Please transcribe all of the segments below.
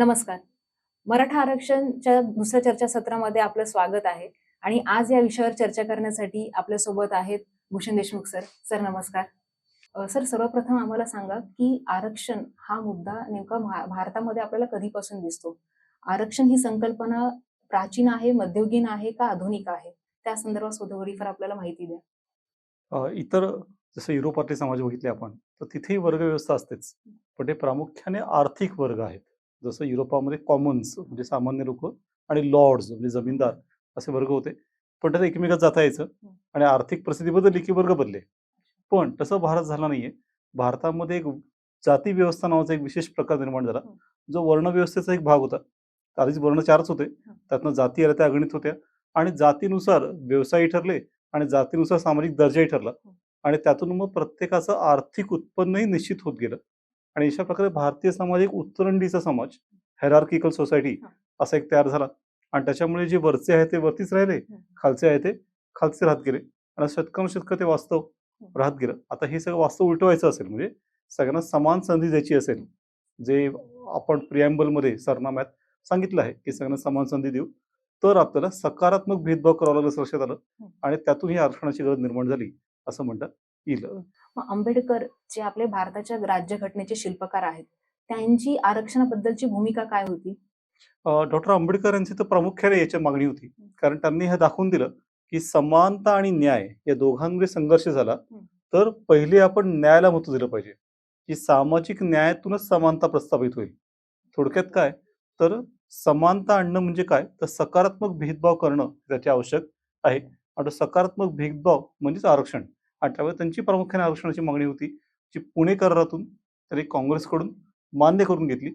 नमस्कार. मराठा आरक्षणच्या दुसऱ्या चर्चासत्रामध्ये आपलं स्वागत आहे आणि आज या विषयावर चर्चा करण्यासाठी आपल्यासोबत आहेत भूषण देशमुख सर. सर नमस्कार. सर सर्वप्रथम आम्हाला सांगा की आरक्षण हा मुद्दा नेमका भारतामध्ये आपल्याला कधीपासून दिसतो? आरक्षण ही संकल्पना प्राचीन आहे मध्ययुगीन आहे का आधुनिक आहे? त्या संदर्भात थोडीफार आपल्याला माहिती द्या. इतर जसं युरोपातले समाज बघितले आपण तर तिथेही वर्गव्यवस्था असतेच. पण ते प्रामुख्याने आर्थिक वर्ग आहेत. जसं युरोपामध्ये कॉमन्स म्हणजे सामान्य लोक आणि लॉर्ड्स म्हणजे जमीनदार असे वर्ग होते. पण त्यात एकमेकात जाता यायचं आणि आर्थिक परिस्थिती बदलली की वर्ग बदले पण तसं भारत झाला नाहीये. भारतामध्ये एक जाती व्यवस्था नावाचा एक विशेष प्रकार निर्माण झाला हं. जो वर्णव्यवस्थेचा एक भाग होता. आधीच वर्ण चारच होते. त्यातनं जाती आल्या त्या अगणित होत्या. आणि जातीनुसार व्यवसायही ठरले आणि जातीनुसार सामाजिक दर्जाही ठरला. आणि त्यातून मग प्रत्येकाचं आर्थिक उत्पन्नही निश्चित होत गेलं. आणि अशा प्रकारे भारतीय समाज एक उत्तरंडीचा समाज हेरार्किकल सोसायटी. असा एक तयार झाला. आणि त्याच्यामुळे जे वरचे आहे ते वरतीच राहिले खालचे आहे ते खालचे राहत गेले. आणि शतकानुशतक ते वास्तव राहत गेलं. आता हे सगळं वास्तव उलटवायचं असेल म्हणजे सगळ्यांना समान संधी द्यायची असेल जे आपण प्रिॲम्बलमध्ये सरनाम्यात सांगितलं आहे की सगळ्यांना समान संधी देऊ तर आपल्याला सकारात्मक भेदभाव करावा लागलं लक्षात आलं आणि त्यातून ही आरक्षणाची गरज निर्माण झाली असं म्हणता येईल मग आंबेडकर जे आपले भारताच्या राज्यघटनेचे शिल्पकार आहेत त्यांची आरक्षणाबद्दलची भूमिका काय होती? डॉक्टर आंबेडकर यांची तर प्रामुख्याने याची मागणी होती. कारण त्यांनी हे दाखवून दिलं की समानता आणि न्याय या दोघांमध्ये संघर्ष झाला तर पहिले आपण न्यायाला महत्त्व दिलं पाहिजे की सामाजिक न्यायातूनच समानता प्रस्थापित होईल. थोडक्यात काय? तर समानता आणणं म्हणजे काय? तर सकारात्मक भेदभाव करणं त्याचे आवश्यक आहे. आणि सकारात्मक भेदभाव म्हणजेच आरक्षण. त्यामुळे त्यांची प्रामुख्याने आरक्षणाची मागणी होती जी पुणे करारातून त्यांनी काँग्रेसकडून मान्य करून घेतली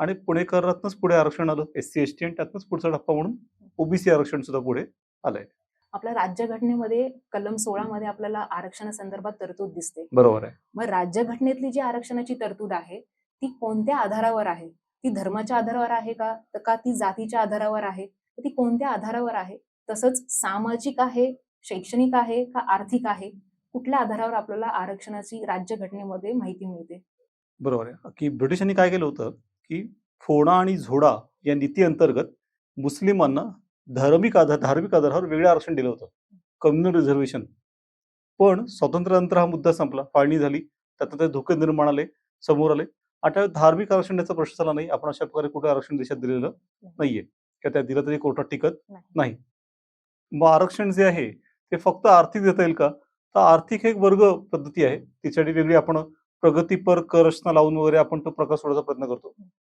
आणि पुणे करारातूनच पुढे आरक्षण आलं एस सी एस टी आणि त्यातनंच पुढचा टप्पा म्हणून ओबीसी आरक्षण सुद्धा पुढे आलंय. आपल्या राज्यघटनेमध्ये कलम सोळा मध्ये आपल्याला आरक्षणासंदर्भात तरतूद दिसते. बरोबर आहे. मग राज्यघटनेतली जी आरक्षणाची तरतूद आहे ती कोणत्या आधारावर आहे? ती धर्माच्या आधारावर आहे का? तर का ती जातीच्या आधारावर आहे? ती कोणत्या आधारावर आहे? तसंच सामाजिक आहे शैक्षणिक आहे का आर्थिक आहे? कुठल्या आधारावर आपल्याला आरक्षणाची राज्यघटनेमध्ये माहिती मिळते? बरोबर आहे. की ब्रिटिशांनी काय केलं होतं? की फोडा आणि झोडा या नीती अंतर्गत मुस्लिमांना धार्मिक आधार धार्मिक आधारावर वेगळं आरक्षण दिलं होतं. Communal reservation. पण स्वातंत्र्यानंतर हा मुद्दा संपला. फाळणी झाली. त्यात ते धोके निर्माण आले. समोर आले. आता धार्मिक आरक्षण द्यायचा प्रश्न झाला नाही. आपण अशा प्रकारे कुठे आरक्षण देशात दिलेलं नाहीये. किंवा त्या दिलं तरी कोर्टात टिकत. नाही. मग आरक्षण जे आहे ते फक्त आर्थिक देता येईल का? तर आर्थिक एक वर्ग पद्धती आहे. तिच्यासाठी वेगळी आपण प्रगतीपर कर रचना लावून वगैरे आपण तो प्रकार सोडायचा प्रयत्न करतो.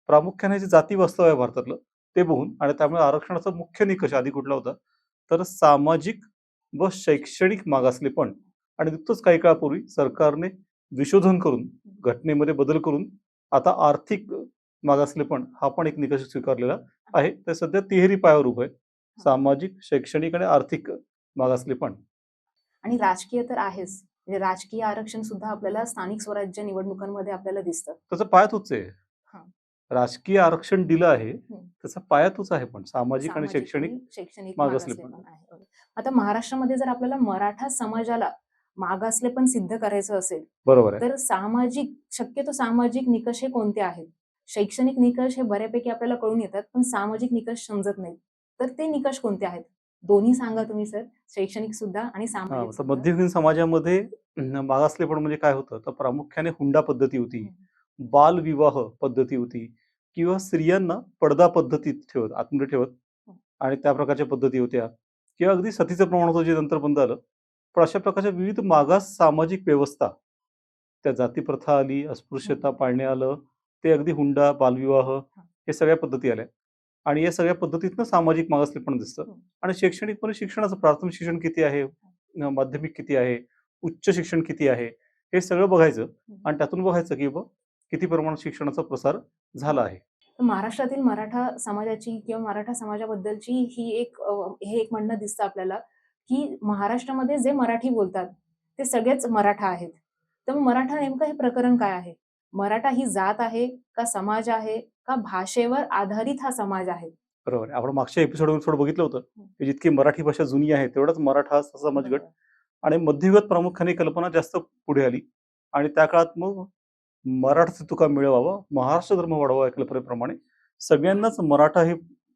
प्रामुख्याने जे जाती वास्तव आहे भारतातलं ते बघून आणि त्यामुळे आरक्षणाचा मुख्य निकष आधी कुठला होता? तर सामाजिक व शैक्षणिक मागासलेपण आणि नुकतंच काही काळापूर्वी सरकारने विशोधन करून घटनेमध्ये बदल करून आता आर्थिक मागासलेपण हा पण एक निकष स्वीकारलेला आहे. तर सध्या तिहेरी पायावर उभं आहे. सामाजिक शैक्षणिक आणि आर्थिक मागासलेपण आणि राजकीय तर आहेच. म्हणजे राजकीय आरक्षण सुद्धा आपल्याला स्थानिक स्वराज्य निवडणुकांमध्ये आपल्याला दिसतं. त्याचा पाया तोच आहे. राजकीय आरक्षण दिलं आहे. त्याचा पाया तोच आहे पण सामाजिक आणि शैक्षणिक शैक्षणिक. आता महाराष्ट्रामध्ये जर आपल्याला मराठा समाजाला मागासलेपण सिद्ध करायचं असेल बरोबर तर सामाजिक शक्यतो सामाजिक निकष हे कोणते आहेत? शैक्षणिक निकष हे बऱ्यापैकी आपल्याला कळून येतात पण सामाजिक निकष समजत नाहीत. तर ते निकष कोणते आहेत? दोन्ही सांगा तुम्ही सर. शैक्षणिक सुद्धा आणि हा, सामाजिक. मध्ययुगीन समाजामध्ये मागासलेपण म्हणजे काय होतं तर प्रामुख्याने हुंडा पद्धती होती बालविवाह पद्धती होती किंवा स्त्रियांना पडदा पद्धतीत ठेवत आतमध्ये ठेवत आणि त्या प्रकारच्या पद्धती होत्या किंवा अगदी सतीचं प्रमाण होतं जे नंतर बंद आलं पण अशा प्रकारच्या विविध मागास सामाजिक व्यवस्था त्या जाती प्रथा आली अस्पृश्यता. पाळणे आलं ते अगदी हुंडा बालविवाह हे सगळ्या पद्धती आल्या. आणि या सगळ्या पद्धतीतनं सामाजिक मागासलेपण दिसतं. हम्म. आणि शैक्षणिकपणे शिक्षणाचं प्राथमिक शिक्षण किती आहे? माध्यमिक किती आहे? उच्च शिक्षण किती आहे? हे सगळं बघायचं आणि त्यातून बघायचं की बा किती प्रमाणात शिक्षणाचा प्रसार झाला आहे. महाराष्ट्रातील मराठा समाजाची किंवा मराठा समाजाबद्दलची ही एक हे एक म्हणणं दिसतं आपल्याला की महाराष्ट्रामध्ये जे मराठी बोलतात ते सगळेच मराठा आहेत. तर मग मराठा नेमकं हे प्रकरण काय आहे? मराठा ही जात आहे का समाज आहे का भाषेवर आधारित हा समाज आहे? बरोबर. आपण मागच्या एपिसोडमध्ये थोडं बघितलं होतं की जितकी मराठी भाषा जुनी आहे तेवढाच मराठा हा समाजगट आणि मध्ययुगात प्रामुख्याने कल्पना जास्त पुढे आली. आणि त्या काळात मग मराठाचे तुका मिळवावा महाराष्ट्र धर्म वाढवा या कल्पनेप्रमाणे सगळ्यांनाच मराठा हे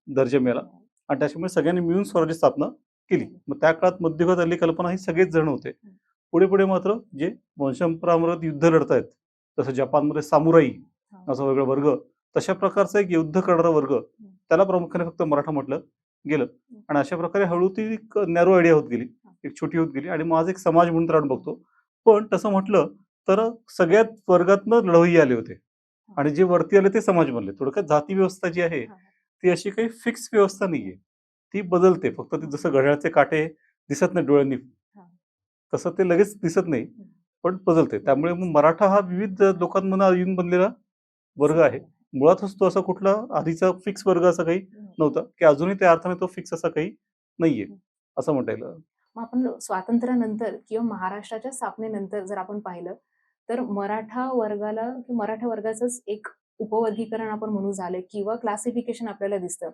दर्जा मिळाला. आणि त्याच्यामुळे सगळ्यांनी मिळून स्वराज्य स्थापना केली. मग त्या काळात मध्ययुगात आलेली कल्पना ही सगळेच जण होते. पुढे पुढे मात्र जे वंशपरामृत युद्ध लढतायत जसं जपानमध्ये सामुराई हा. असा वेगळा वर्ग तशा प्रकारचा एक युद्ध करणारा वर्ग त्याला प्रामुख्याने फक्त मराठा म्हटलं गेलं. आणि अशा प्रकारे हळू ती एक नॅरो आयडिया होत गेली एक छोटी होत गेली. आणि माझा एक समाज म्हणून तर आपण बघतो. पण तसं म्हटलं तर सगळ्यात वर्गातनं लढवई आले होते. आणि जे वरती आले ते समाज बनले. थोडक्यात जाती व्यवस्था जी आहे. ती अशी काही फिक्स व्यवस्था नाहीये. ती बदलते. फक्त ती जसं घड्याळचे काटे दिसत नाही डोळ्यांनी. तसं ते लगेच दिसत नाही. पण बदलते त्यामुळे मग मराठा हा विविध लोकांमधून येऊन बनलेला वर्ग आहे. मुळातच तो असा कुठला आधीचा फिक्स वर्ग असा काही नव्हता. की अजूनही त्या अर्थाने तो फिक्स असा काही नाहीये असं म्हणता येईल. मग आपण स्वातंत्र्यानंतर किंवा महाराष्ट्राच्या स्थापनेनंतर जर आपण पाहिलं तर मराठा वर्गाला मराठा वर्गाचंच एक उपवर्गीकरण आपण म्हणू झालं किंवा क्लासिफिकेशन आपल्याला दिसतं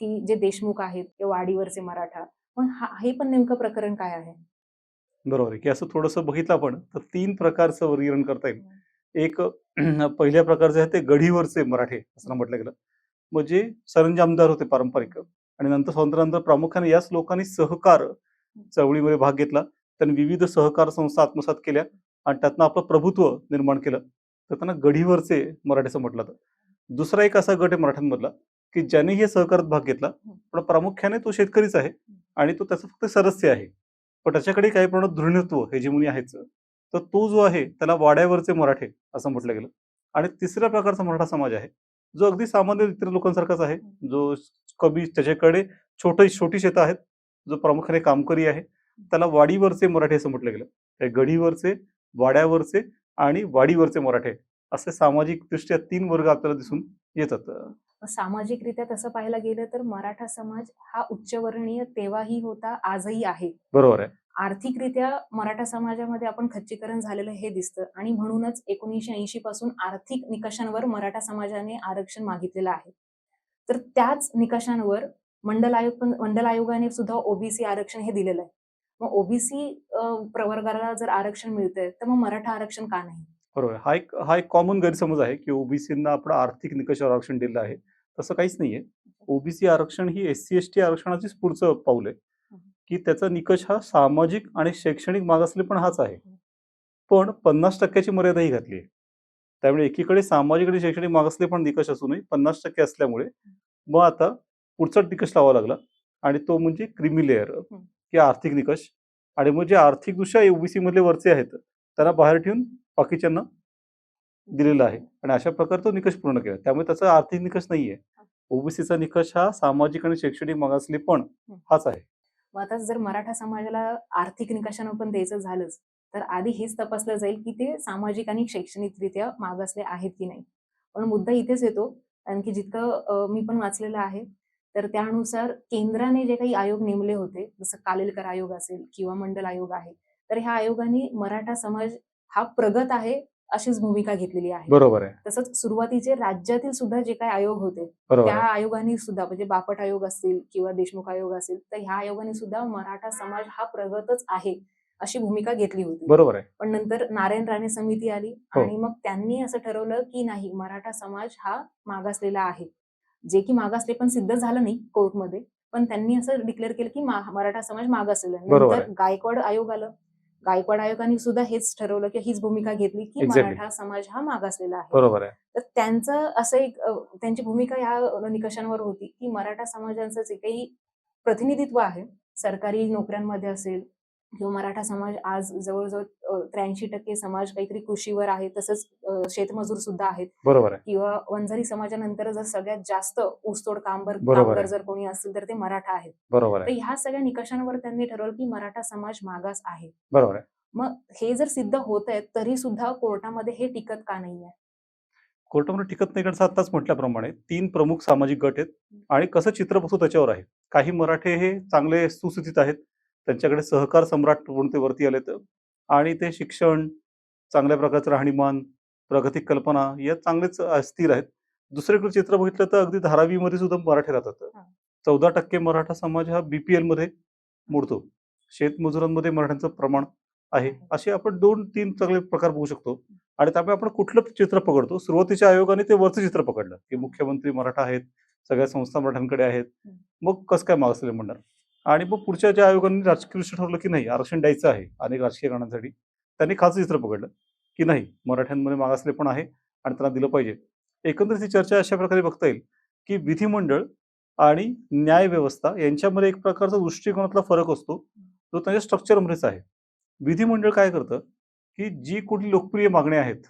की जे देशमुख आहेत किंवा वाडीवरचे मराठा. मग हा हे पण नेमकं प्रकरण काय आहे? बरोबर आहे. की असं थोडंसं बघितलं आपण तर तीन प्रकारचं वर्गीकरण करता येईल. एक पहिल्या प्रकारचे आहे ते गढीवरचे मराठे असं म्हटलं गेलं. म्हणजे सरंजामदार होते पारंपरिक आणि नंतर स्वातंत्र्यानंतर प्रामुख्याने याच लोकांनी सहकार चळवळीमध्ये भाग घेतला. त्यांनी विविध सहकार संस्था आत्मसात केल्या आणि त्यातनं आपलं प्रभुत्व निर्माण केलं. तर त्यांना गढीवरचे मराठे असं म्हटलं जातं. दुसरा एक असा गट आहे मराठ्यांमधला की ज्याने हे सहकारात भाग घेतला पण प्रामुख्याने तो शेतकरीच आहे आणि तो त्याचा फक्त सदस्य आहे. पण त्याच्याकडे काही प्रमाणात धृणत्व हे जे आहेच तर तो जो आहे त्याला वाड्यावरचे मराठे असं म्हटलं गेलं. आणि तिसऱ्या प्रकारचा मराठा समाज आहे जो अगदी सामान्य इतर लोकांसारखाच आहे जो कवी त्याच्याकडे छोटे छोटी शेतं आहेत जो प्रामुख्याने कामकरी आहे त्याला वाडीवरचे मराठे असं म्हटलं गेलं. हे गडीवरचे वाड्यावरचे आणि वाडीवरचे मराठे असे सामाजिक दृष्ट्या तीन वर्ग आपल्याला दिसून येतात. सामाजिकरित्या तसं पाहायला गेलं तर मराठा समाज हा उच्चवर्णीय तेव्हाही होता आजही आहे. बरोबर आहे. आर्थिकरित्या मराठा समाजामध्ये आपण खच्चीकरण झालेलं हे दिसतं आणि म्हणूनच एकोणीसशे ऐंशी पासून आर्थिक निकषांवर मराठा समाजाने आरक्षण मागितलेलं आहे. तर त्याच निकषांवर मंडल आयोग मंडल आयोगाने सुद्धा ओबीसी आरक्षण हे दिलेलं आहे. मग ओबीसी प्रवर्गाला जर आरक्षण मिळतंय तर मग मराठा आरक्षण का नाही? बरोबर. हा एक हा एक कॉमन गैरसमज आहे की ओबीसींना आपण आर्थिक निकषावर आरक्षण दिलं आहे. तसं काहीच नाहीये. ओबीसी आरक्षण ही एस सी एस टी आरक्षणाचीच पुढचं पाऊल आहे. की त्याचा निकष हा सामाजिक आणि शैक्षणिक मागासले पण हाच आहे. पण पन्नास टक्क्याची मर्यादा ही घातली आहे. त्यामुळे एकीकडे सामाजिक आणि शैक्षणिक मागासले पण निकष असूनही पन्नास टक्के असल्यामुळे मग आता पुढचा निकष लावा लागला आणि तो म्हणजे क्रिमी लेअर की आर्थिक निकष. आणि मग जे आर्थिकदृष्ट्या ओबीसी मधले वरचे आहेत त्यांना बाहेर ठेवून बाकीच्यांना दिलेला आहे. आणि अशा प्रकारे तो निकष पूर्ण केला. त्यामुळे त्याचा आर्थिक निकष नाहीये. ओबीसीचा निकष हा सामाजिक आणि शैक्षणिक मागासले पण हाच आहे. मग आता जर मराठा समाजाला आर्थिक निकषानं पण द्यायचं झालंच तर आधी हेच तपासलं जाईल की ते सामाजिक आणि शैक्षणिकरित्या मागासले आहेत की नाही. पण मुद्दा इथेच येतो कारण की जितकं मी पण वाचलेलं आहे तर त्यानुसार केंद्राने जे काही आयोग नेमले होते जसं कालेलकर आयोग असेल किंवा मंडल आयोग आहे तर ह्या आयोगाने मराठा समाज हा प्रगत आहे अशीच भूमिका घेतलेली आहे. बरोबर आहे. तसंच सुरुवातीचे राज्यातील सुद्धा जे काही आयोग होते त्या आयोगाने सुद्धा म्हणजे बापट आयोग असतील किंवा देशमुख आयोग असेल तर ह्या आयोगाने सुद्धा मराठा समाज हा प्रगतच आहे अशी भूमिका घेतली होती. बरोबर आहे. पण नंतर नारायण राणे समिती आली हो. आणि मग त्यांनी असं ठरवलं की नाही मराठा समाज हा मागासलेला आहे. जे की मागासले पण सिद्ध झालं नाही कोर्टमध्ये पण त्यांनी असं डिक्लेअर केलं की मराठा समाज मागासलेला नंतर गायकवाड आयोग आलं. गायकवाड आयोगाने सुद्धा हेच ठरवलं की हीच भूमिका घेतली की. मराठा समाज हा मागासलेला आहे बरोबर आहे तर त्यांचं असं एक त्यांची भूमिका या निकषांवर होती की मराठा समाजाचं जे काही प्रतिनिधित्व आहे सरकारी नोकऱ्यांमध्ये असेल किंवा मराठा समाज आज जवळजवळ त्र्याऐंशी टक्के समाज काहीतरी कृषीवर आहे तसंच शेतमजूर सुद्धा आहेत. बरोबर आहे. किंवा वंजारी समाजानंतर जर सगळ्यात जास्त ऊसतोड कामगार आहे. कामगार जर कोणी असतील तर ते मराठा आहेत. बरोबर तर आहे ह्या सगळ्या निकषांवर त्यांनी ठरवलं की मराठा समाज मागास आहे. बरोबर आहे. मग हे जर सिद्ध होत आहे तरी सुद्धा कोर्टामध्ये हे टिकत का नाहीये कोर्टामध्ये टिकत नाही कारण आताच म्हटल्याप्रमाणे तीन प्रमुख सामाजिक गट आहेत आणि कसं चित्र बसू त्याच्यावर आहे? काही मराठे हे चांगले सुस्थितीत आहेत त्यांच्याकडे सहकार सम्राट म्हणून ते वरती आलेत. आणि ते शिक्षण चांगल्या प्रकारचं राहणीमान प्रागतिक कल्पना या चांगलेच स्थिर आहेत. दुसरीकडे चित्र बघितलं तर अगदी धारावीमध्ये सुद्धा मराठे राहतात. हा. चौदा टक्के मराठा समाज हा बीपीएलमध्ये मोडतो. शेतमजुरांमध्ये मराठ्यांचं प्रमाण आहे. असे आपण दोन तीन चांगले प्रकार बघू शकतो. आणि त्यामुळे आपण कुठलं चित्र पकडतो? सुरुवातीच्या आयोगाने ते वरचं चित्र पकडलं की मुख्यमंत्री मराठा आहेत सगळ्या संस्था मराठ्यांकडे आहेत. मग कसं काय मागासले म्हणणार आणि मग पुढच्या ज्या आयोगांनी राजकीय दृष्टी ठरवलं की नाही आरक्षण द्यायचं आहे अनेक राजकीय कारणांसाठी त्यांनी खालचं चित्र पकडलं की नाही मराठ्यांमध्ये मागासले पण आहे आणि त्यांना दिलं पाहिजे. एकंदरीत ही चर्चा अशा प्रकारे बघता येईल की विधिमंडळ आणि न्याय व्यवस्था यांच्यामध्ये एक प्रकारचा दृष्टिकोनातला फरक असतो जो त्यांच्या स्ट्रक्चरमध्येच आहे. विधिमंडळ काय करतं की जी कुठली लोकप्रिय मागण्या आहेत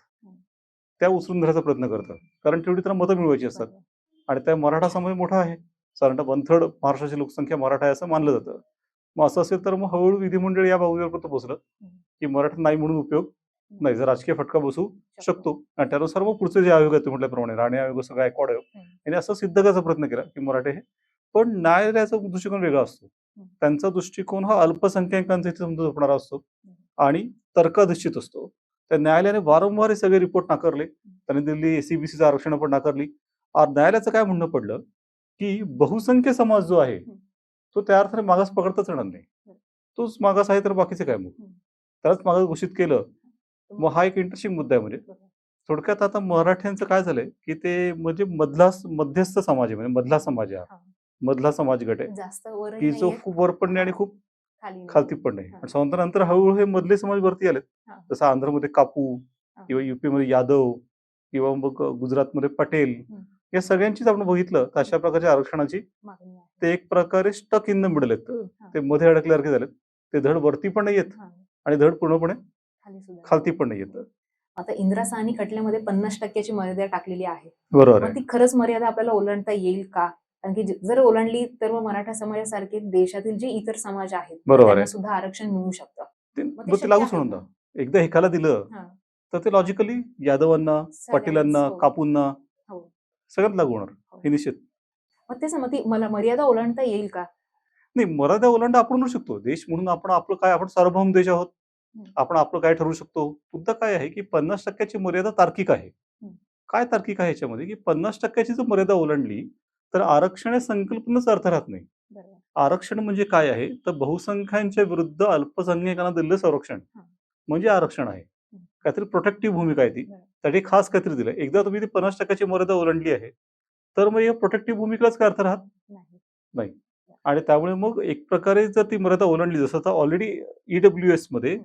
त्या उचलून धरायचा प्रयत्न करतं. कारण तेवढी त्यांना मतं मिळवायची असतात. आणि त्या मराठा समाज मोठा आहे. साधारणतः वन थर्ड महाराष्ट्राची लोकसंख्या मराठा आहे असं मानलं जातं. मग असं असेल तर मग हळूहळू विधिमंडळ या बाबीवर पोहोचलं की मराठा नाही म्हणून उपयोग नाही. जर राजकीय फटका बसू शकतो. आणि त्यानुसार मग पुढचे जे आयोग आहेत ते म्हटल्याप्रमाणे राणे आयोग असं गायकवाड आयोग यांनी असं सिद्ध करायचा प्रयत्न केला की मराठे हे पण न्यायालयाचा दृष्टिकोन वेगळा असतो. त्यांचा दृष्टिकोन हा अल्पसंख्याकांचा इथे समजा झोपणारा असतो. आणि तर्काधिष्ठित असतो. त्या न्यायालयाने वारंवार हे सगळे रिपोर्ट नाकारले. त्यांनी दिल्ली एसीबीसीचं आरक्षण पण नाकारली. न्यायालयाचं काय म्हणणं पडलं? की बहुसंख्य समाज जो आहे तो त्या अर्थाने मागास पकडताच येणार नाही तोच मागास आहे तर बाकीचे काय मग त्यालाच मागास घोषित केलं मग हा एक इंटरेस्टिंग मुद्दा आहे म्हणजे थोडक्यात आता मराठ्यांचं काय झालंय की ते म्हणजे मधला मध्यस्थ समाज आहे म्हणजे मधला समाज आहे हा. मधला समाज गट आहे की जो खूप वर नाही आणि खूप. खालती हा. आणि स्वातंत्र्यानंतर हळूहळू हे मधले समाज वरती आलेत. जसं आंध्रमध्ये कापू. किंवा युपी मध्ये यादव किंवा मग गुजरातमध्ये पटेल. या सगळ्यांचीच आपण बघितलं तर अशा प्रकारच्या आरक्षणाची. ते एक प्रकारे स्टक इन द मिडल आहेत. ते मध्ये अडकल्यासारखे झालेत ते धड वरती पण नाही येत. आणि धड पूर्णपणे खालती पण नाही येत आता इंदिरा साहनी खटल्यामध्ये पन्नास टक्क्याची मर्यादा टाकलेली आहे बरोबर ती खरंच मर्यादा आपल्याला ओलांडता येईल का कारण की जर ओलांडली तर मग मराठा समाजासारखे देशातील जे इतर समाज आहेत बरोबर सुद्धा आरक्षण मिळू शकतं ते लागूच? दा एकदा एकाला दिलं. तर ते लॉजिकली यादवांना पाटीलांना हो. कापूंना. सगळ्यात लागू होणार हो. हे निश्चित. मग तेच ना, ती मला मर्यादा ओलांडता येईल का? नाही मर्यादा ओलांडा आपण शकतो. देश म्हणून आपण आपलं काय आपण सार्वभौम देश आहोत. आपण आपलं काय ठरवू शकतो? मुद्दा काय आहे की पन्नास टक्क्याची मर्यादा तार्किक आहे. काय तार्किक आहे याच्यामध्ये? की पन्नास टक्क्याची जर मर्यादा ओलांडली तर आरक्षण या संकल्पनेचा अर्थ राहत नाही. आरक्षण म्हणजे काय आहे? तर बहुसंख्यांच्या विरुद्ध अल्पसंख्याकांना दिलेलं संरक्षण. म्हणजे आरक्षण आहे. काहीतरी प्रोटेक्टिव्ह भूमिका आहे ती. त्यासाठी खास काहीतरी दिलं एकदा तुम्ही ती पन्नास टक्क्याची मर्यादा ओलांडली आहे तर मग या प्रोटेक्टिव्ह भूमिकाच काय अर्थ राहत नाही आणि त्यामुळे मग एक प्रकारे जर ती मर्यादा ओलांडली जसं आता ऑलरेडी ईडब्ल्यू एसमध्ये.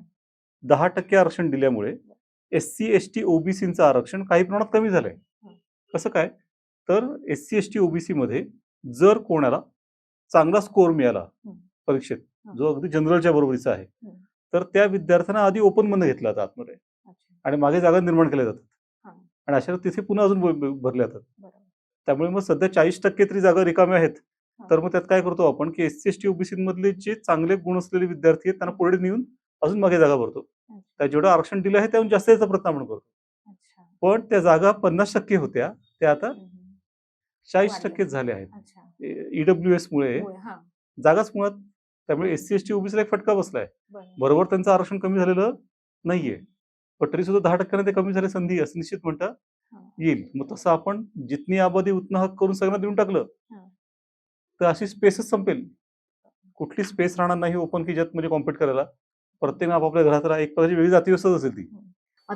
दहा टक्के आरक्षण दिल्यामुळे एस सी एस टी ओबीसीचं आरक्षण काही प्रमाणात कमी झालंय. कसं काय तर S C S T OBC मध्ये जर कोणाला चांगला स्कोर मिळाला. परीक्षेत. जो अगदी जनरलच्या बरोबरीचा आहे. तर त्या विद्यार्थ्यांना आधी ओपनमध्ये घेतलं जातं आतमध्ये आणि मागे जागा निर्माण केल्या जातात. आणि अशा तिथे पुन्हा अजून भरल्या जातात. त्यामुळे मग सध्या चाळीस टक्के तरी जागा रिकाम्या आहेत. तर मग त्यात काय करतो आपण की S C S T OBC मधले जे चांगले गुण असलेले विद्यार्थी आहेत त्यांना पुढे नेऊन अजून मागे जागा भरतो. त्या जेवढं आरक्षण दिलं आहे त्याहून जास्त याचा प्रयत्न आपण करतो. पण त्या जागा पन्नास टक्के होत्या त्या आता. चाळीस. टक्केच झाल्या आहेत. ईडब्ल्यू एस मुळे होय, हा. जागाच मुळात त्यामुळे एस सी एस टी ओबीसीला एक फटका बसलाय. बरोबर त्यांचं आरक्षण कमी झालेलं नाहीये. पण तरी सुद्धा दहा टक्क्याने ते कमी झाले संधी असं निश्चित म्हणता. येईल. मग तसं आपण जितनी आबादी उतना हक करून सगळ्यांना देऊन टाकलं. तर अशी स्पेसच संपेल. कुठली स्पेस राहणार नाही ओपन की ज्यात म्हणजे कॉम्पिट करायला. प्रत्येक आपापल्या घरात राहा एक प्रकारची वेगळी जाती व्यवस्थाच असेल ती.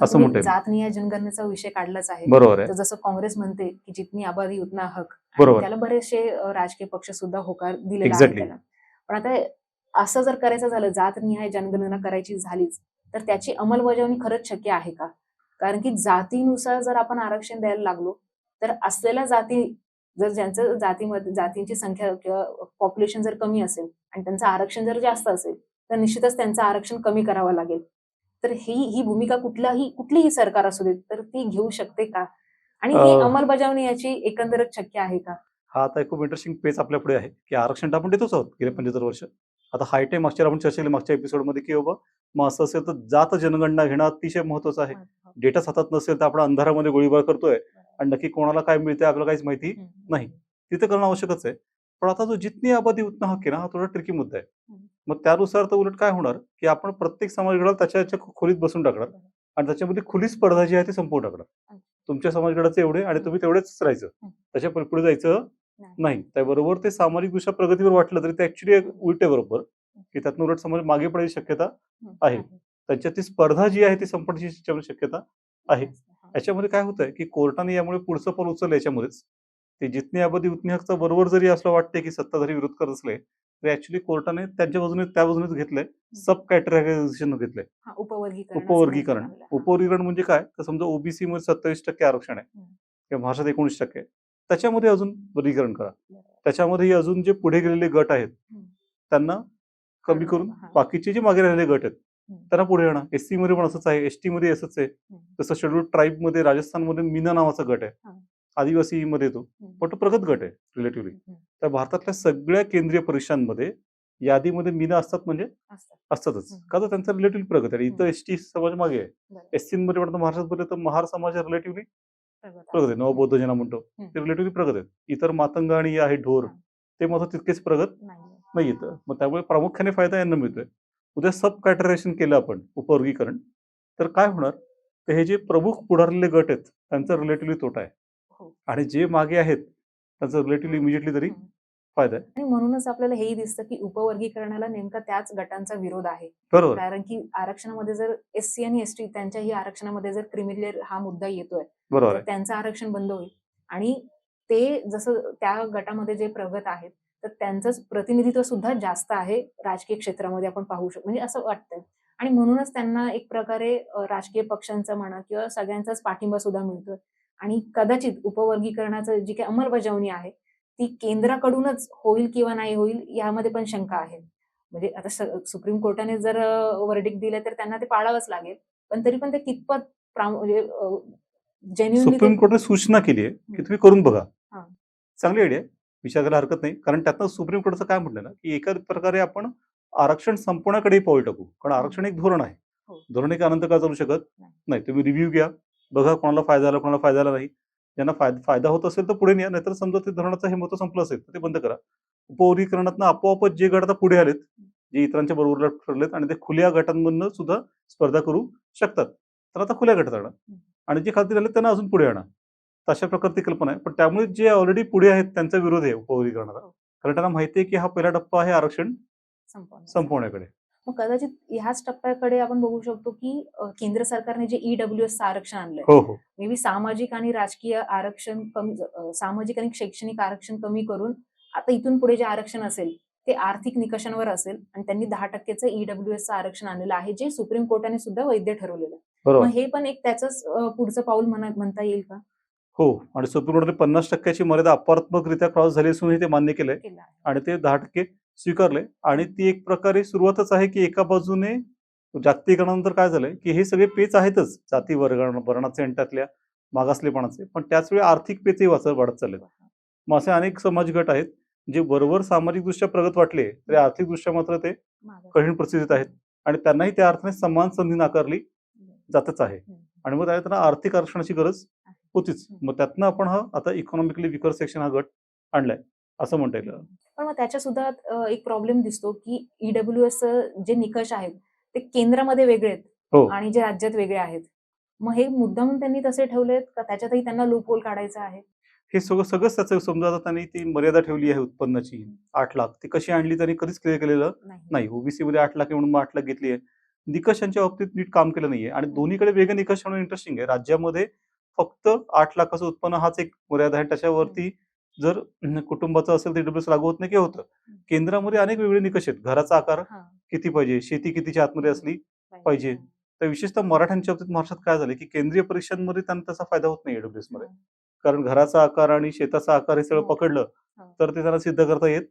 असं म्हणता. जात निहाय जनगणनेचा विषय काढलाच आहे. बरोबर आहे. जसं काँग्रेस म्हणते की जितनी आबादी उतना हक बरोबर. त्याला बरेचसे राजकीय पक्ष सुद्धा होकार. त्याला. पण आता असं जर करायचं झालं जात निहाय जनगणना करायची झालीच तर त्याची अंमलबजावणी खरंच शक्य आहे का? कारण की जातीनुसार जर आपण आरक्षण द्यायला लागलो तर असलेल्या जाती जर ज्यांचं जातीमध्ये जातींची संख्या किंवा पॉप्युलेशन जर कमी असेल आणि त्यांचं आरक्षण जर जास्त असेल तर निश्चितच त्यांचं आरक्षण कमी करावं लागेल. तर ही ही भूमिका कुठलाही कुठलीही सरकार असू देत तर ती घेऊ शकते का? आणि ही अंमलबजावणी याची एकंदरच शक्य आहे का? हा आता खूप इंटरेस्टिंग पेज आपल्या पुढे आहे की आरक्षण आपण देतोच आहोत गेले पंच्याहत्तर वर्ष. आता हाय टाइम मागच्या आपण चर्चा केली मागच्या एपिसोडमध्ये की बाबा मग असं असेल तर जात जनगणना घेणं अतिशय महत्वाचं आहे. डेटाच हातात नसेल तर आपण अंधारामध्ये गोळीबार करतोय आणि नक्की कोणाला काय मिळते आपल्याला काहीच माहिती नाही. तिथे करणं आवश्यकच आहे. पण आता जो जितनी आबादी उतना हक्क आहे ना हा थोडा ट्रिकी मुद्दा आहे. मग त्यानुसार तर उलट काय होणार की आपण प्रत्येक समाजगडाला त्याच्या याच्या खोलीत बसून टाकणार आणि त्याच्यामध्ये खुली स्पर्धा जी आहे ती संपवून टाकणार. तुमच्या समाजगडाचे एवढे आणि तुम्ही तेवढेच राहायचं. त्याच्या पुढे जायचं नाही. त्याबरोबर ते सामाजिकदृष्ट्या प्रगतीवर वाटलं तरी ते ऍक्च्युली उलटे बरोबर की त्यातून उलट समाज मागे पडायची शक्यता आहे. त्यांच्यात ती स्पर्धा जी आहे ती संपण्याची शक्यता आहे. याच्यामध्ये काय होतंय की कोर्टाने यामुळे पुढचं पाऊल उचललं याच्यामध्येच. ते जितने अबादी उतने हकचा बरोबर जरी असं वाटते की सत्ताधारी विरोध करत असले तर ऍक्च्युली कोर्टाने त्यांच्या बाजूने त्या बाजूने घेतलंय सब कॅटेगरायझेशन घेतलंय. उपवर्गीकरण उपवर्गीकरण. म्हणजे काय? तर समजा ओबीसी मध्ये सत्तावीस टक्के आरक्षण आहे. किंवा महाराष्ट्रात एकोणीस टक्के आहे. त्याच्यामध्ये अजून वर्गीकरण करा. त्याच्यामध्ये अजून जे पुढे गेलेले गट आहेत. त्यांना कमी करून. बाकीचे जे मागे राहिलेले गट आहेत. त्यांना पुढे आणा एस सी मध्ये पण असंच आहे एस टी मध्ये असंच आहे. जसं शेड्यूल ट्राईबमध्ये राजस्थानमध्ये मीना नावाचा गट आहे. आदिवासी मध्ये हम्म. पण तो प्रगत गट आहे रिलेटिव्हली. तर भारतातल्या सगळ्या केंद्रीय परीक्षांमध्ये यादीमध्ये मीना असतात म्हणजे असतात. असतातच. का तर त्यांचा रिलेटिव्ह प्रगत आहे इतर हम्म. एस टी समाज मागे आहे बरोबर. एस सी मध्ये म्हणतो महाराष्ट्रात तर महार समाज रिलेटिव्हली प्रगत आहे. प्रगत आहे. नवबौद्ध जना म्हणतो. ते रिलेटिव्हली प्रगत आहेत. इतर मातंग आणि आहे ढोर. ते मात्र तितकेच प्रगत. नाही येतं मग त्यामुळे प्रामुख्याने फायदा यांना मिळतोय. उद्या सब कॅटेगरायझेशन केलं आपण उपवर्गीकरण तर काय होणार? तर हे जे प्रमुख पुढारलेले गट आहेत त्यांचा रिलेटिव्हली तोटा आहे. हो. आणि जे मागे आहेत त्यांचा रिलेटिव्हली इमिजिएटली तरी. फायदा आहे. आणि म्हणूनच आपल्याला हेही दिसतं की उपवर्गीकरणाला नेमका त्याच गटांचा विरोध आहे. बरोबर. कारण की आरक्षणामध्ये जर एस सी आणि एस टी त्यांच्याही आरक्षणामध्ये जर क्रिमिलेअर हा मुद्दा येतोय बरोबर त्यांचं आरक्षण बंद होईल. आणि ते जसं त्या गटामध्ये जे प्रगत आहेत तर त्यांचंच प्रतिनिधित्व सुद्धा जास्त आहे राजकीय क्षेत्रामध्ये आपण पाहू शकतो. म्हणजे असं वाटतंय. आणि म्हणूनच त्यांना एक प्रकारे राजकीय पक्षांचा म्हणा किंवा सगळ्यांचाच पाठिंबा सुद्धा मिळतोय आणि कदाचित उपवर्गीकरणाचं जी काही अंमलबजावणी आहे ती केंद्राकडूनच होईल किंवा नाही होईल यामध्ये पण शंका आहे. म्हणजे आता सुप्रीम कोर्टाने जर वर्डिक दिलं तर त्यांना ते पाळावंच लागेल. पण तरी पण ते कितपत म्हणजे सुप्रीम कोर्टने सूचना केली आहे की. तुम्ही करून बघा. हा. चांगली आयडिया आहे. विचार करायला हरकत नाही. कारण त्यातनं सुप्रीम कोर्टचं काय म्हटलं ना की एका प्रकारे आपण आरक्षण संपवण्याकडे पाऊल टाकू. कारण हम्म. आरक्षण एक धोरण आहे. हो. धोरण एक अनंत का चालू शकत नाही. तुम्ही रिव्ह्यू घ्या. बघा कोणाला फायदा आला कोणाला फायदा आला नाही. ज्यांना फायदा फायदा होत असेल तर पुढे न्या. नाहीतर समजा ते धोरणाचं हे महत्त्व संपलं असेल तर ते बंद करा. उपवर्गीकरणातनं आपोआपच जे गट आता पुढे आलेत जे इतरांच्या बरोबर ठरलेत आणि ते खुल्या गटांमधनं सुद्धा स्पर्धा करू शकतात. तर आता खुल्या गटात आणा आणि जे खात्री झाले त्यांना अजून पुढे आणा. अशा प्रकारची कल्पना आहे. पण त्यामुळे जे ऑलरेडी पुढे आहेत त्यांचा विरोध आहे उपवर्गीकरणाला हो. कारण त्यांना माहिती आहे की हा पहिला टप्पा आहे आरक्षण. संपवण्याकडे. मग कदाचित ह्याच टप्प्याकडे आपण बघू शकतो की केंद्र सरकारने जे ईडब्ल्यू एस आरक्षण आणलंय हो हो. मे बी सामाजिक आणि राजकीय आरक्षण कमी सामाजिक आणि शैक्षणिक आरक्षण कमी करून आता इथून पुढे जे आरक्षण असेल ते आर्थिक निकषांवर असेल आणि त्यांनी दहा टक्क्याचं ईडब्ल्यू एस आरक्षण आणलेलं आहे जे सुप्रीम कोर्टाने सुद्धा वैध ठरवलेलं आहे. बरोबर. हे पण एक त्याच पुढचं पाऊल म्हणा म्हणता येईल का? हो. आणि सुप्रीम कोर्टाने पन्नास टक्क्याची मर्यादा अपार्थमकरित्या क्रॉस झाली असूनही ते मान्य केलंय. आणि ते दहा टक्के स्वीकारले. आणि ती एक प्रकारे सुरुवातच आहे की एका बाजूने जागतिकीकरणानंतर काय झालंय की हे सगळे पेच आहेतच. जाती वर्ग वर्णाचे त्यातल्या मागासलेपणाचे. पण त्याच वेळी आर्थिक पेचही वाच वाढत चाललेत. मग असे अनेक समाज गट आहेत जे बरोबर सामाजिकदृष्ट्या प्रगत वाटले तरी आर्थिकदृष्ट्या मात्र ते. कठीण परिस्थितीत आहेत. आणि त्यांनाही त्या अर्थाने समान संधी नाकारली. जातच आहे. आणि मग त्यांना आर्थिक आरक्षणाची गरज होतीच. मग त्यातनं आपण हा आता इकॉनॉमिकली विकर सेक्शन हा गट आणलाय असं म्हणता येईल. पण मग त्याच्या सुद्धा एक प्रॉब्लेम दिसतो की ईडब्ल्यू एस जे निकष आहेत ते केंद्रामध्ये वेगळे आहेत हो. आणि जे राज्यात वेगळे आहेत. मग हे मुद्दाम त्यांनी तसे ठेवलेत का? त्याच्यातही त्यांना लूप होल काढायचा आहे? हे सगळं सगळंच त्याचं समजा आता त्यांनी ती मर्यादा ठेवली आहे उत्पन्नाची. आठ लाख. ती कशी आणली त्यांनी कधीच क्लिअर केलेलं नाही. ओबीसी मध्ये आठ लाख म्हणून मग आठ लाख घेतली आहे. निकषांच्या बाबतीत नीट काम केलं नाहीये. आणि दोन्हीकडे वेगळे निकष म्हणून इंटरेस्टिंग आहे. राज्यामध्ये फक्त आठ लाखाचं उत्पन्न हाच एक मर्यादा आहे. त्याच्यावरती जर कुटुंबाचं असेल तर डब्ल्यूएस लागू होत नाही किंवा होतं. केंद्रामध्ये अनेक वेगळे निकष आहेत. घराचा आकार किती पाहिजे? शेती कितीच्या आतमध्ये असली पाहिजे. तर विशेषतः मराठ्यांच्या बाबतीत महाराष्ट्रात काय झालं की केंद्रीय परीक्षांमध्ये त्यांना त्याचा फायदा होत नाही एडब्ल्यूएसमध्ये. कारण घराचा आकार आणि शेताचा आकार हे सगळं हो. पकडलं हो. तर ते त्यांना सिद्ध करता येत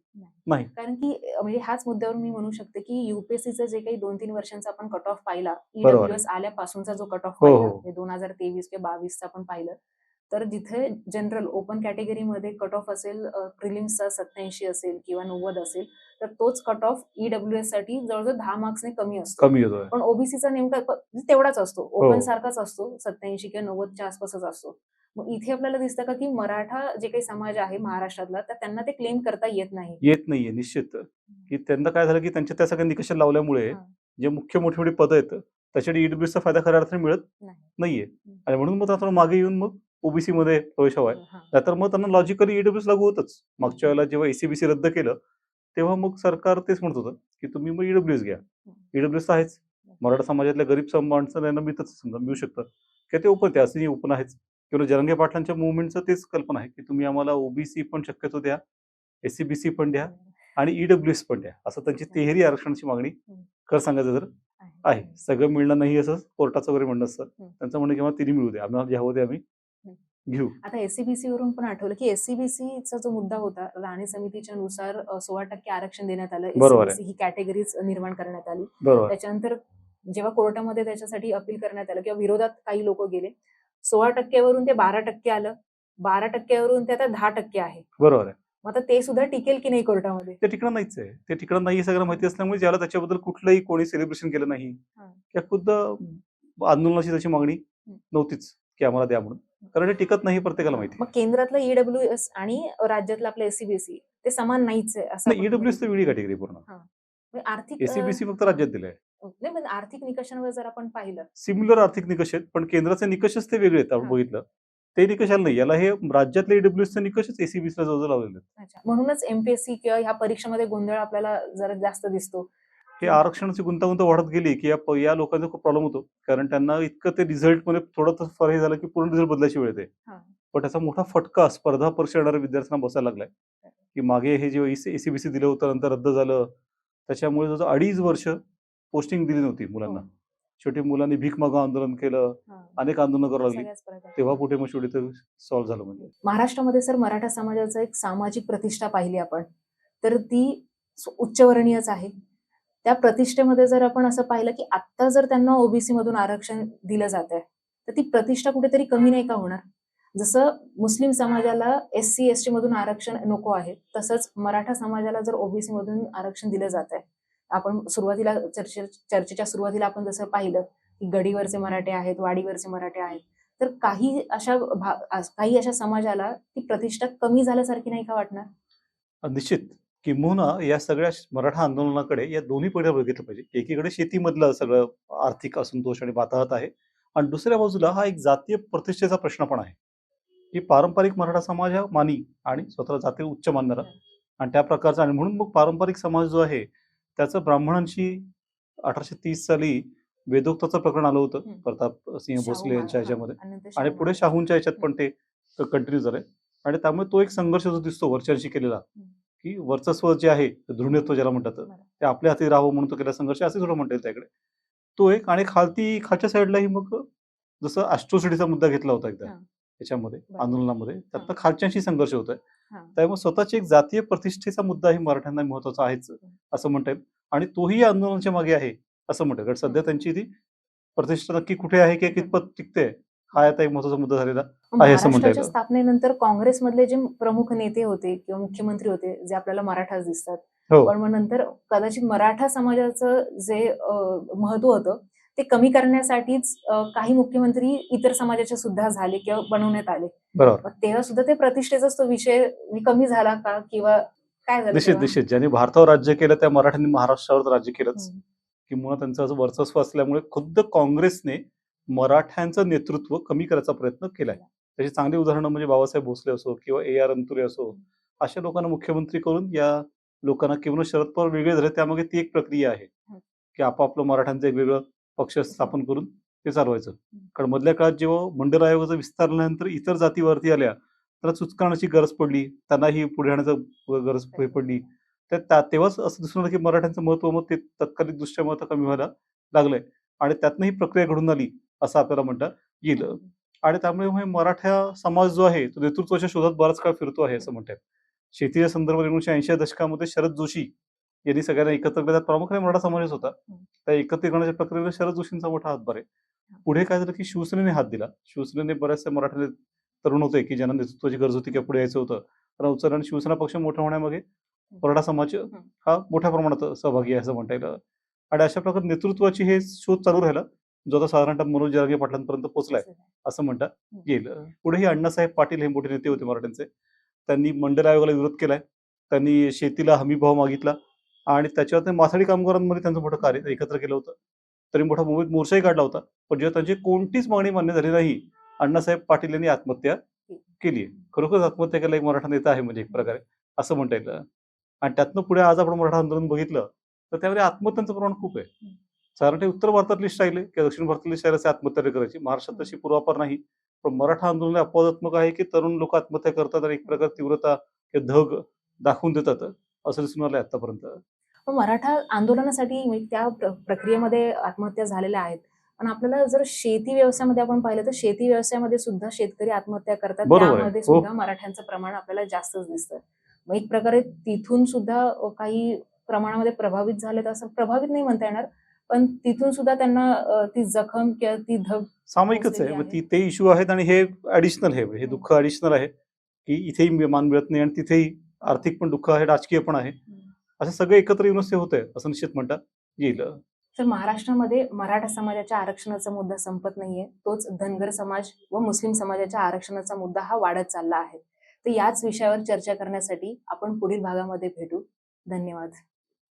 नाही. कारण की म्हणजे ह्याच मुद्द्यावर मी म्हणू शकते की युपीएससीचं जे काही दोन तीन वर्षांचा आपण कट ऑफ पाहिला. ईडब्ल्यूएस आल्यापासूनचा जो कट ऑफ हो, पाहिला दोन हजार तेवीस किंवा बावीसचा आपण पाहिलं तर जिथे जनरल ओपन कॅटेगरीमध्ये कट ऑफ असेल प्रिलिम्सचा सत्याऐंशी असेल किंवा नव्वद असेल तर तोच कट ऑफ ईडब्ल्यूएससाठी जवळजवळ दहा मार्क्सने कमी असतो कमी होतोय पण ओबीसीचा नेमका म्हणजे तेवढाच असतो. ओपन सारखाच असतो सत्याऐंशी किंवा नव्वदच्या आसपासच असतो मग इथे आपल्याला दिसतं का की मराठा जे काही समाज आहे महाराष्ट्रातला तर त्यांना ते क्लेम करता येत नाही. येत नाहीये निश्चित. की त्यांना काय झालं की त्यांच्या त्या सगळ्या निकष लावल्यामुळे. जे मुख्य मोठी मोठी पदं आहेत त्याच्यासाठी ईडब्ल्यूएसचा फायदा खऱ्या अर्थाने मिळत नाही. नाहीये. आणि म्हणून मग आता मागे येऊन मग ओबीसी मध्ये प्रवेश हवाय. नाहीतर मग त्यांना लॉजिकली ईडब्ल्यूएस लागू होतच. मागच्या वेळेला जेव्हा एसीबीसी रद्द केलं तेव्हा मग सरकार तेच म्हणत होतं की तुम्ही मग ईडब्ल्यूएस घ्या. ईडब्ल्यूएस आहेच. मराठा समाजातल्या गरीब सम- माणसांना यांना मिळतच समजा मिळू शकतं. किंवा ते ओपन ते असं ओपन आहेच. किंवा जरंगे पाटलांच्या मुवमेंटचं तेच कल्पना आहे की तुम्ही आम्हाला ओबीसी पण शक्यतो द्या एससीबीसी पण द्या आणि ईडब्ल्यू एस पण द्या. असं त्यांची तिहेरी आरक्षणाची मागणी खरं सांगायचं तर आहे. सगळं मिळणं नाही असं कोर्टाचं वगैरे म्हणणं असतं. त्यांचं म्हणणं किंवा तिन्ही मिळू दे. आम्हाला जे हवं ते आम्ही घेऊ. आता एससीबीसी वरून पण आठवलं की एससीबीसीचा जो मुद्दा होता राणे समितीच्या नुसार सोळा टक्के आरक्षण देण्यात आलं. ही कॅटेगरीज निर्माण करण्यात आली. त्याच्यानंतर जेव्हा कोर्टामध्ये त्याच्यासाठी अपील करण्यात आलं किंवा विरोधात काही लोक गेले सोळा टक्क्यावरून ते बारा टक्के आलं. बारा टक्क्यावरून ते आता दहा टक्के आहे. बरोबर आहे. मग आता ते सुद्धा टिकेल की नाही कोर्टामध्ये? ते ठिकाण नाहीच आहे. ते ठिकाण नाही हे सगळं माहिती असल्यामुळे ज्याला त्याच्याबद्दल कुठलंही कोणी सेलिब्रेशन केलं नाही. हा. किंवा खुद्द आंदोलनाची त्याची मागणी. नव्हतीच की आम्हाला द्या म्हणून. कारण ते टिकत नाही हे प्रत्येकाला माहिती मग केंद्रातलं ईडब्ल्यू एस आणि राज्यातलं आपलं एससीबीसी ते समान नाहीच आहे असं ईडब्ल्यू एस तर वेगळी कॅटेगरी पूर्ण. म्हणजे आर्थिक एसीबीसी फक्त राज्यात दिलंय. नाही पण आर्थिक निकषांवर जर आपण पाहिलं. सिमिलर आर्थिक निकष आहेत पण केंद्राचे निकषच ते वेगळे आहेत आपण. बघितलं. ते निकषाला नाही याला हे राज्यातले ईडब्ल्यू चे निकषच एसीबीसीला जवळ लावलेले आहेत. म्हणूनच एमपीएससी किंवा ह्या परीक्षेमध्ये गोंधळ आपल्याला जरा जास्त दिसतो. हे आरक्षणाची गुंतागुंत वाढत गेली की या लोकांचा खूप प्रॉब्लेम होतो. कारण त्यांना इतकं ते रिझल्टमध्ये थोडं फरक हे झालं की पूर्ण रिझल्ट बदलायची वेळ येते. हा. पण त्याचा मोठा फटका स्पर्धा परीक्षा येणाऱ्या विद्यार्थ्यांना बसायला लागलाय. की मागे हे जे एसीबीसी दिलं होतं नंतर रद्द झालं. त्याच्यामुळे जवळ अडीच वर्ष पोस्टिंग दिली नव्हती मुलांना हो. शेवटी मुलांनी भीक मागं आंदोलन केलं. अनेक आंदोलनं करावं लागली. तेव्हा कुठे मग शेवटी सॉल्व्ह झालं म्हणजे महाराष्ट्रामध्ये सर मराठा समाजाचं एक सामाजिक प्रतिष्ठा पाहिली आपण तर ती उच्चवर्णीयच आहे त्या प्रतिष्ठेमध्ये जर आपण असं पाहिलं की आत्ता जर त्यांना ओबीसी मधून आरक्षण दिलं जात आहे तर ती प्रतिष्ठा कुठेतरी कमी नाही का होणार जसं मुस्लिम समाजाला एस सी एस टी मधून आरक्षण नको आहे तसंच मराठा समाजाला जर ओबीसी मधून आरक्षण दिलं जात आहे आपण सुरुवातीला चर्चे चर्चेच्या सुरुवातीला आपण जसं पाहिलं की गडीवरचे मराठे आहेत वाडीवरचे मराठे आहेत तर काही अशा काही अशा समाजाला ती प्रतिष्ठा कमी झाल्यासारखी नाही का वाटणार? निश्चित. किंबहुना या सगळ्या मराठा आंदोलनाकडे या दोन्ही पिढ्या बघितलं पाहिजे. एकीकडे शेतीमधलं सगळं आर्थिक असंतोष आणि वाताहत आहे आणि दुसऱ्या बाजूला हा एक जातीय प्रतिष्ठेचा प्रश्न पण आहे. की पारंपरिक मराठा समाज हा मानी आणि स्वतःला जातीय उच्च मानणारा आणि त्या प्रकारचा आणि म्हणून मग पारंपरिक समाज जो आहे त्याचं ब्राह्मणांशी अठराशे तीस साली वेदोक्ताचं प्रकरण आलं होतं. प्रताप सिंह भोसले यांच्या ह्याच्यामध्ये. आणि पुढे. शाहूंच्या ह्याच्यात पण ते कंटिन्यू झालंय. आणि त्यामुळे तो एक संघर्ष जो दिसतो वरच्यांशी केलेला की वर्चस्व जे आहे धृणत्व ज्याला म्हणतात. ते आपल्या हाती राहावं म्हणून तो केला संघर्ष असे थोडं म्हणता येईल त्याकडे. तो एक आणि खालती खालच्या साईडलाही मग जसं अॅस्ट्रोसिटीचा मुद्दा घेतला होता एकदा. हा. त्याच्यामध्ये बरं. आंदोलनामध्ये त्यातनं हा. खालच्यांशी संघर्ष होत आहे हा. त्यामुळे स्वतःची एक जातीय प्रतिष्ठेचा मुद्दाही मराठ्यांना महत्त्वाचा आहेच असं म्हणता येईल आणि तोही या आंदोलनाच्या मागे आहे असं म्हणतात कारण सध्या त्यांची ती प्रतिष्ठा नक्की कुठे आहे किंवा कितपत टिकते हा आता एक महत्त्वाचा मुद्दा झालेला आहे असं म्हणता महाराष्ट्राच्या येईल. स्थापनेनंतर काँग्रेसमधले जे प्रमुख नेते होते किंवा मुख्यमंत्री होते जे आपल्याला मराठाच दिसतात हो. पण मग नंतर कदाचित मराठा समाजाचं जे महत्त्व होतं ते कमी करण्यासाठीच काही मुख्यमंत्री इतर समाजाचे सुद्धा झाले किंवा बनवण्यात आले. बरोबर. तेव्हा सुद्धा ते प्रतिष्ठेचाच तो विषय कमी झाला का किंवा काय झालं निश्चित? निश्चित. ज्यांनी भारतावर राज्य केलं त्या मराठ्यांनी महाराष्ट्रावर राज्य केलंच. किंवा त्यांचं वर्चस्व असल्यामुळे खुद्द काँग्रेसने मराठ्यांचं नेतृत्व कमी करायचा प्रयत्न केलाय. त्याची चांगली उदाहरणं म्हणजे बाबासाहेब भोसले असो किंवा ए आर अंतुरे असो अशा लोकांना मुख्यमंत्री करून या लोकांना किंवा शरद पवार वेगळे झाले त्यामागे ती एक प्रक्रिया आहे. की आपापलं मराठ्यांचं एक वेगळं पक्ष स्थापन करून ते चालवायचं. कारण मधल्या काळात जेव्हा मंडल आयोगाचा विस्तारल्यानंतर इतर जातीवरती आल्या त्याला चुचकारण्याची गरज पडली त्यांनाही पुढे येण्याचं गरज पडली. तर त्या- तेव्हाच असं दिसून आलं की मराठ्यांचं महत्त्व मग ते तात्कालिक दृष्ट्या आता कमी व्हायला लागलंय. आणि त्यातनं ही प्रक्रिया घडून आली असं आपल्याला म्हणता येईल. आणि त्यामुळे मराठा समाज जो आहे तो नेतृत्वाच्या शोधात बराच काळ फिरतो आहे असं म्हणतात शेतीच्या संदर्भात एकोणीशे ऐंशी दशकामध्ये शरद जोशी यांनी सगळ्यांना एकत्र केलं प्रामुख्याने मराठा समाजच होता त्या एकत्रीकरणाच्या प्रक्रियेला शरद जोशींचा मोठा हातभार आहे पुढे काय झालं की शिवसेनेने हात दिला. शिवसेनेने बऱ्याचशा मराठा तरुण होते की ज्यांना नेतृत्वाची गरज होती किंवा पुढे यायचं होतं. तर उचल आणि शिवसेना पक्ष मोठा होण्यामागे मराठा समाज हा. मोठ्या प्रमाणात सहभागी आहे असं म्हणता येईल. आणि अशा प्रकारे नेतृत्वाची हे शोध चालू राहिला जो आता साधारणतः मनोज जरांगे पाटलांपर्यंत पोहोचलाय असं म्हणता येईल. पुढेही अण्णासाहेब पाटील हे मोठे नेते होते मराठ्यांचे. त्यांनी मंडल आयोगाला विरोध केलाय. त्यांनी शेतीला हमी भाव मागितला. आणि त्याच्यावर ते माथाडी कामगारांमध्ये त्यांचं मोठं कार्य एकत्र केलं होतं. तरी मोठा मुंबईत मोर्चाही काढला होता. पण जेव्हा त्यांची कोणतीच मागणी मान्य झाली नाही अण्णासाहेब पाटील यांनी आत्महत्या केली खरोखरच आत्महत्या केला एक मराठा नेता आहे म्हणजे एक प्रकारे असं म्हणता येईल. आणि त्यातनं पुढे आज आपण मराठा आंदोलन बघितलं तर त्यामध्ये आत्महत्यांचं प्रमाण खूप आहे. साधारण उत्तर भारतातली स्टाईल आहे किंवा दक्षिण भारतातली स्टाईल असे आत्महत्या करायची. महाराष्ट्रात तशी पूर्वापार नाही. पण मराठा आंदोलन अपवादात्मक आहे की तरुण लोक आत्महत्या करतात आणि एक प्रकार तीव्रता हे धग दाखवून देतात असं दिसून आलंय आतापर्यंत पण मराठा आंदोलनासाठी म्हणजे त्या प्र- प्रक्रियेमध्ये आत्महत्या झालेल्या आहेत. पण आपल्याला जर शेती व्यवसायामध्ये आपण पाहिलं तर शेती व्यवसायामध्ये सुद्धा शेतकरी आत्महत्या करतात. त्यामध्ये हो. सुद्धा मराठ्यांचं प्रमाण आपल्याला जास्तच दिसतं. मग एक प्रकारे तिथून सुद्धा काही प्रमाणामध्ये प्रभावित झालेत असं प्रभावित नाही म्हणता येणार पण तिथून सुद्धा त्यांना ती जखम किंवा ती धग सामायिकच आहे. मग ते इश्यू आहेत आणि हे ऍडिशनल आहे. हे दुःख ऍडिशनल आहे. की इथेही मान मिळत नाही आणि तिथेही आर्थिक पण दुःख आहे राजकीय पण आहे. असं सगळं एकत्र येऊनच ते होतंय असं निश्चित म्हणता येईल. तर महाराष्ट्रामध्ये मराठा समाजाच्या आरक्षणाचा मुद्दा संपत नाहीये. तोच धनगर समाज व मुस्लिम समाजाच्या आरक्षणाचा मुद्दा हा वाढत चालला आहे. तर याच विषयावर चर्चा करण्यासाठी आपण पुढील भागामध्ये भेटू. धन्यवाद.